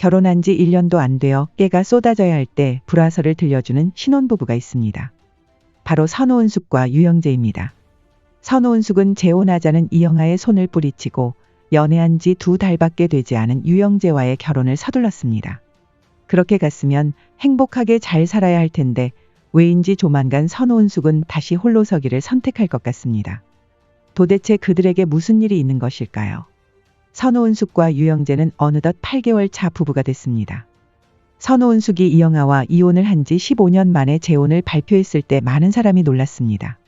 결혼한 지 1년도 안 되어 깨가 쏟아져야 할 때 불화설을 들려주는 신혼부부가 있습니다. 바로 선호은숙과 유영재입니다. 선호은숙은 재혼하자는 이영하의 손을 뿌리치고 연애한 지 두 달밖에 되지 않은 유영재와의 결혼을 서둘렀습니다. 그렇게 갔으면 행복하게 잘 살아야 할 텐데 왜인지 조만간 선호은숙은 다시 홀로 서기를 선택할 것 같습니다. 도대체 그들에게 무슨 일이 있는 것일까요? 선호은숙과 유영재는 어느덧 8개월 차 부부가 됐습니다. 선호은숙이 이영아와 이혼을 한 지 15년 만에 재혼을 발표했을 때 많은 사람이 놀랐습니다.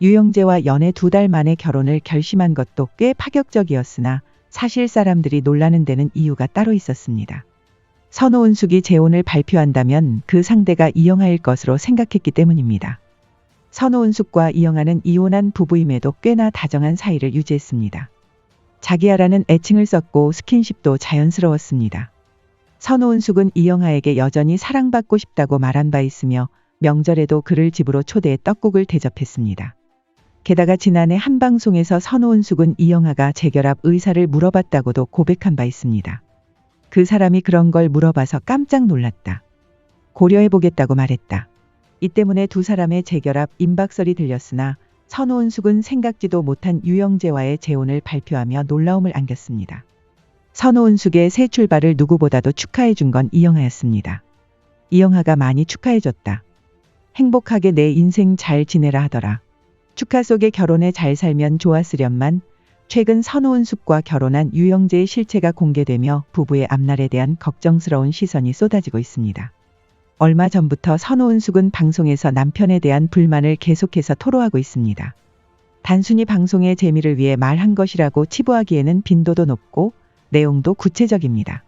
유영재와 연애 두 달 만에 결혼을 결심한 것도 꽤 파격적이었으나 사실 사람들이 놀라는 데는 이유가 따로 있었습니다. 선호은숙이 재혼을 발표한다면 그 상대가 이영아일 것으로 생각했기 때문입니다. 선호은숙과 이영아는 이혼한 부부임에도 꽤나 다정한 사이를 유지했습니다. 자기야라는 애칭을 썼고 스킨십도 자연스러웠습니다. 선호은숙은 이영아에게 여전히 사랑받고 싶다고 말한 바 있으며 명절에도 그를 집으로 초대해 떡국을 대접했습니다. 게다가 지난해 한 방송에서 선호은숙은 이영아가 재결합 의사를 물어봤다고도 고백한 바 있습니다. 그 사람이 그런 걸 물어봐서 깜짝 놀랐다. 고려해보겠다고 말했다. 이 때문에 두 사람의 재결합 임박설이 들렸으나 선호은숙은 생각지도 못한 유영재와의 재혼을 발표하며 놀라움을 안겼습니다. 선호은숙의 새 출발을 누구보다도 축하해 준 건 이영하였습니다. 이영하가 많이 축하해 줬다. 행복하게 내 인생 잘 지내라 하더라. 축하 속에 결혼에 잘 살면 좋았으련만 최근 선호은숙과 결혼한 유영재의 실체가 공개되며 부부의 앞날에 대한 걱정스러운 시선이 쏟아지고 있습니다. 얼마 전부터 선호은숙은 방송에서 남편에 대한 불만을 계속해서 토로하고 있습니다. 단순히 방송의 재미를 위해 말한 것이라고 치부하기에는 빈도도 높고 내용도 구체적입니다.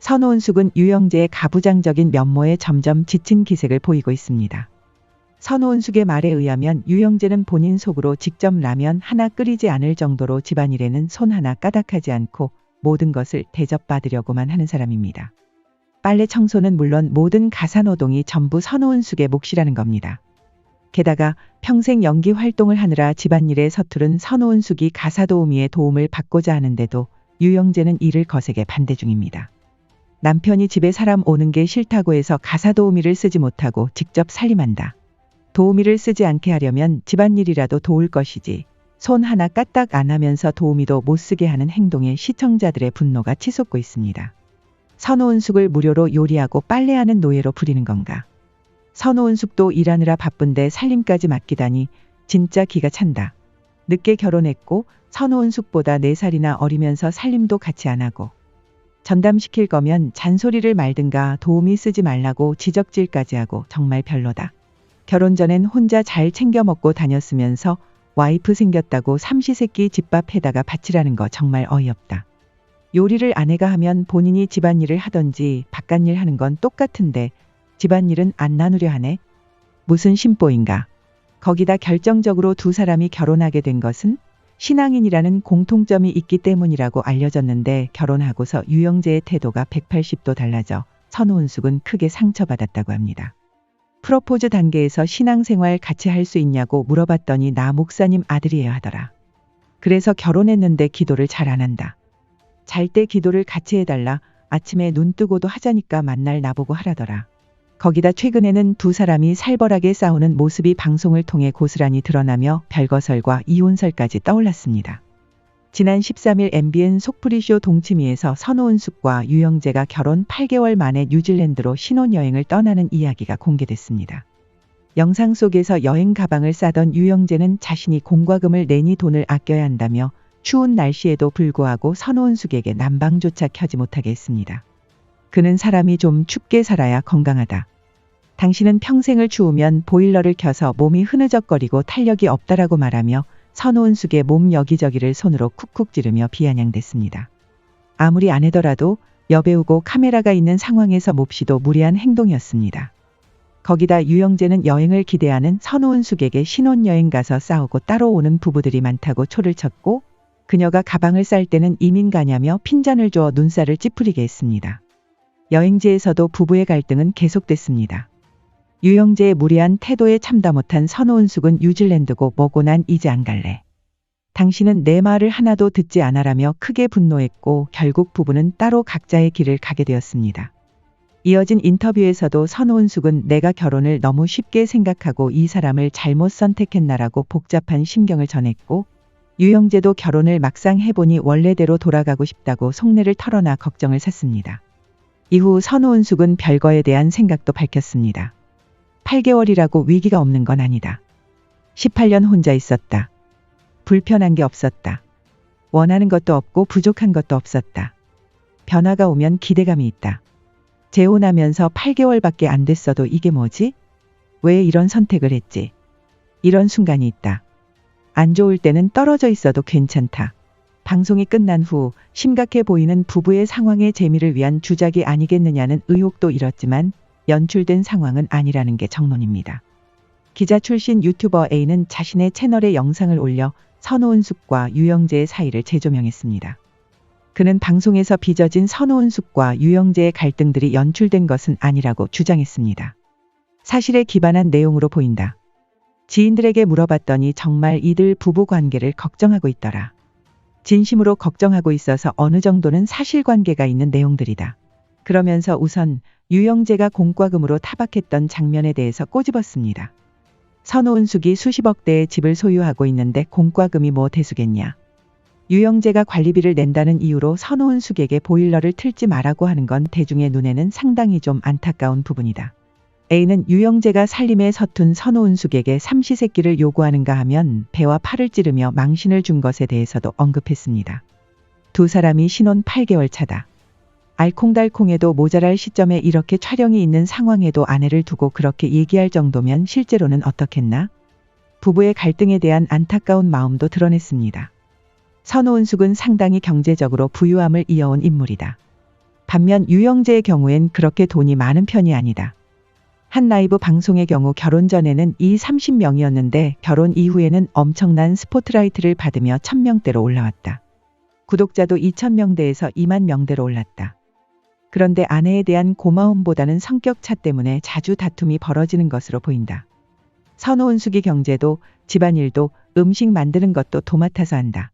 선호은숙은 유영재의 가부장적인 면모에 점점 지친 기색을 보이고 있습니다. 선호은숙의 말에 의하면 유영재는 본인 속으로 직접 라면 하나 끓이지 않을 정도로 집안일에는 손 하나 까닥하지 않고 모든 것을 대접받으려고만 하는 사람입니다. 빨래 청소는 물론 모든 가사노동이 전부 선호은숙의 몫이라는 겁니다. 게다가 평생 연기 활동을 하느라 집안일에 서투른 선호은숙이 가사 도우미의 도움을 받고자 하는데도 유영재는 이를 거세게 반대 중입니다. 남편이 집에 사람 오는 게 싫다고 해서 가사 도우미를 쓰지 못하고 직접 살림한다. 도우미를 쓰지 않게 하려면 집안일이라도 도울 것이지. 손 하나 까딱 안 하면서 도우미도 못 쓰게 하는 행동에 시청자들의 분노가 치솟고 있습니다. 선호은숙을 무료로 요리하고 빨래하는 노예로 부리는 건가? 선호은숙도 일하느라 바쁜데 살림까지 맡기다니 진짜 기가 찬다. 늦게 결혼했고 선호은숙보다 4살이나 어리면서 살림도 같이 안 하고 전담시킬 거면 잔소리를 말든가 도우미 쓰지 말라고 지적질까지 하고 정말 별로다. 결혼 전엔 혼자 잘 챙겨 먹고 다녔으면서 와이프 생겼다고 삼시세끼 집밥 해다가 바치라는 거 정말 어이없다. 요리를 아내가 하면 본인이 집안일을 하던지 바깥일 하는 건 똑같은데 집안일은 안 나누려 하네. 무슨 심보인가. 거기다 결정적으로 두 사람이 결혼하게 된 것은 신앙인이라는 공통점이 있기 때문이라고 알려졌는데 결혼하고서 유영재의 태도가 180도 달라져 선우은숙은 크게 상처받았다고 합니다. 프로포즈 단계에서 신앙생활 같이 할 수 있냐고 물어봤더니 나 목사님 아들이에요 하더라. 그래서 결혼했는데 기도를 잘 안 한다. 잘 때 기도를 같이 해달라 아침에 눈 뜨고도 하자니까 만날 나보고 하라더라. 거기다 최근에는 두 사람이 살벌하게 싸우는 모습이 방송을 통해 고스란히 드러나며 별거설과 이혼설까지 떠올랐습니다. 지난 13일 MBN 속풀이쇼 동치미에서 선호은숙과 유영재가 결혼 8개월 만에 뉴질랜드로 신혼여행을 떠나는 이야기가 공개됐습니다. 영상 속에서 여행 가방을 싸던 유영재는 자신이 공과금을 내니 돈을 아껴야 한다며 추운 날씨에도 불구하고 선호은숙에게 난방조차 켜지 못하게 했습니다. 그는 사람이 좀 춥게 살아야 건강하다. 당신은 평생을 추우면 보일러를 켜서 몸이 흐느적거리고 탄력이 없다라고 말하며 선호은숙의 몸 여기저기를 손으로 쿡쿡 찌르며 비아냥댔습니다. 아무리 아내더라도 여배우고 카메라가 있는 상황에서 몹시도 무리한 행동이었습니다. 거기다 유영재는 여행을 기대하는 선호은숙에게 신혼여행 가서 싸우고 따로 오는 부부들이 많다고 초를 쳤고 그녀가 가방을 쌀 때는 이민 가냐며 핀잔을 줘 눈살을 찌푸리게 했습니다. 여행지에서도 부부의 갈등은 계속됐습니다. 유영재의 무리한 태도에 참다 못한 선호은숙은 뉴질랜드고 뭐고 난 이제 안 갈래. 당신은 내 말을 하나도 듣지 않아라며 크게 분노했고 결국 부부는 따로 각자의 길을 가게 되었습니다. 이어진 인터뷰에서도 선우은숙은 내가 결혼을 너무 쉽게 생각하고 이 사람을 잘못 선택했나라고 복잡한 심경을 전했고 유영재도 결혼을 막상 해보니 원래대로 돌아가고 싶다고 속내를 털어놔 걱정을 샀습니다. 이후 선우은숙은 별거에 대한 생각도 밝혔습니다. 8개월이라고 위기가 없는 건 아니다. 18년 혼자 있었다. 불편한 게 없었다. 원하는 것도 없고 부족한 것도 없었다. 변화가 오면 기대감이 있다. 재혼하면서 8개월밖에 안 됐어도 이게 뭐지? 왜 이런 선택을 했지? 이런 순간이 있다. 안 좋을 때는 떨어져 있어도 괜찮다. 방송이 끝난 후 심각해 보이는 부부의 상황의 재미를 위한 주작이 아니겠느냐는 의혹도 일었지만 연출된 상황은 아니라는 게 정론입니다. 기자 출신 유튜버 A는 자신의 채널에 영상을 올려 선우은숙과 유영재의 사이를 재조명했습니다. 그는 방송에서 빚어진 선우은숙과 유영재의 갈등들이 연출된 것은 아니라고 주장했습니다. 사실에 기반한 내용으로 보인다. 지인들에게 물어봤더니 정말 이들 부부 관계를 걱정하고 있더라. 진심으로 걱정하고 있어서 어느 정도는 사실관계가 있는 내용들이다. 그러면서 우선 유영재가 공과금으로 타박했던 장면에 대해서 꼬집었습니다. 선우은숙이 수십억 대의 집을 소유하고 있는데 공과금이 뭐 대수겠냐. 유영재가 관리비를 낸다는 이유로 선우은숙에게 보일러를 틀지 말라고 하는 건 대중의 눈에는 상당히 좀 안타까운 부분이다. A는 유영재가 살림에 서툰 선우은숙에게 삼시세끼를 요구하는가 하면 배와 팔을 찌르며 망신을 준 것에 대해서도 언급했습니다. 두 사람이 신혼 8개월 차다. 알콩달콩해도 모자랄 시점에 이렇게 촬영이 있는 상황에도 아내를 두고 그렇게 얘기할 정도면 실제로는 어떻겠나? 부부의 갈등에 대한 안타까운 마음도 드러냈습니다. 선우은숙은 상당히 경제적으로 부유함을 이어온 인물이다. 반면 유영재의 경우엔 그렇게 돈이 많은 편이 아니다. 한 라이브 방송의 경우 결혼 전에는 이 30명이었는데 결혼 이후에는 엄청난 스포트라이트를 받으며 1000명대로 올라왔다. 구독자도 2000명대에서 2만 명대로 올랐다. 그런데 아내에 대한 고마움보다는 성격 차 때문에 자주 다툼이 벌어지는 것으로 보인다. 선우은숙이 경제도 집안일도 음식 만드는 것도 도맡아서 한다.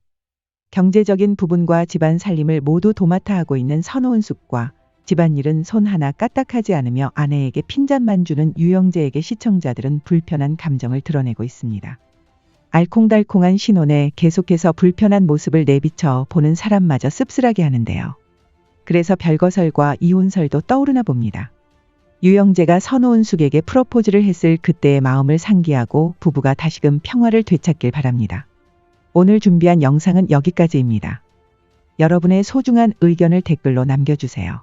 경제적인 부분과 집안 살림을 모두 도맡아 하고 있는 선우은숙과 집안일은 손 하나 까딱하지 않으며 아내에게 핀잔만 주는 유영재에게 시청자들은 불편한 감정을 드러내고 있습니다. 알콩달콩한 신혼에 계속해서 불편한 모습을 내비쳐 보는 사람마저 씁쓸하게 하는데요. 그래서 별거설과 이혼설도 떠오르나 봅니다. 유영재가 선우은숙에게 프로포즈를 했을 그때의 마음을 상기하고 부부가 다시금 평화를 되찾길 바랍니다. 오늘 준비한 영상은 여기까지입니다. 여러분의 소중한 의견을 댓글로 남겨주세요.